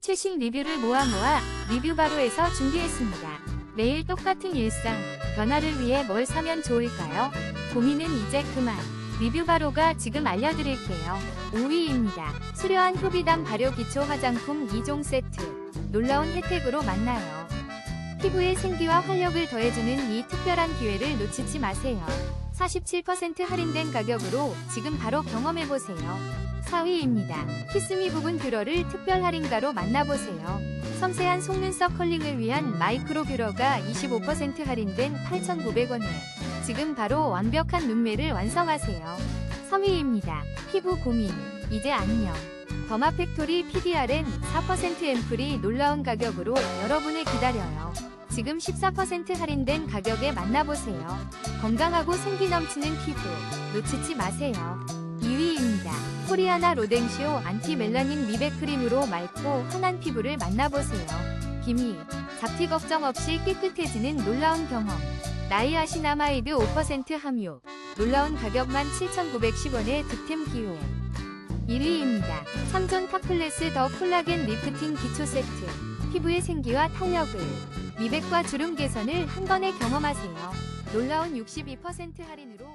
최신 리뷰를 모아 모아 리뷰 바로에서 준비했습니다. 매일 똑같은 일상, 변화를 위해 뭘 사면 좋을까요? 고민은 이제 그만. 리뷰 바로가 지금 알려드릴게요. 5위입니다. 수려한 효비담 발효 기초 화장품 2종 세트. 놀라운 혜택으로 만나요. 피부의 생기와 활력을 더해주는 이 특별한 기회를 놓치지 마세요. 47% 할인된 가격으로 지금 바로 경험해보세요. 4위입니다. 키스미 부분 뷰러를 특별 할인가로 만나보세요. 섬세한 속눈썹 컬링을 위한 마이크로 뷰러가 25% 할인된 8,900원에 지금 바로 완벽한 눈매를 완성하세요. 3위입니다. 피부 고민 이제 안녕. 더마 팩토리 PDRN 4% 앰플이 놀라운 가격으로 여러분을 기다려요. 지금 14% 할인된 가격에 만나보세요. 건강하고 생기 넘치는 피부 놓치지 마세요. 2위입니다. 코리아나 로댕쇼 안티 멜라닌 미백 크림으로 맑고 환한 피부를 만나보세요. 기미, 잡티 걱정 없이 깨끗해지는 놀라운 경험. 나이아시나마이드 5% 함유. 놀라운 가격만 7,910원의 득템 기회. 1위입니다. 3존 탑클래스 더 콜라겐 리프팅 기초 세트. 피부의 생기와 탄력을, 미백과 주름 개선을 한 번에 경험하세요. 놀라운 62% 할인으로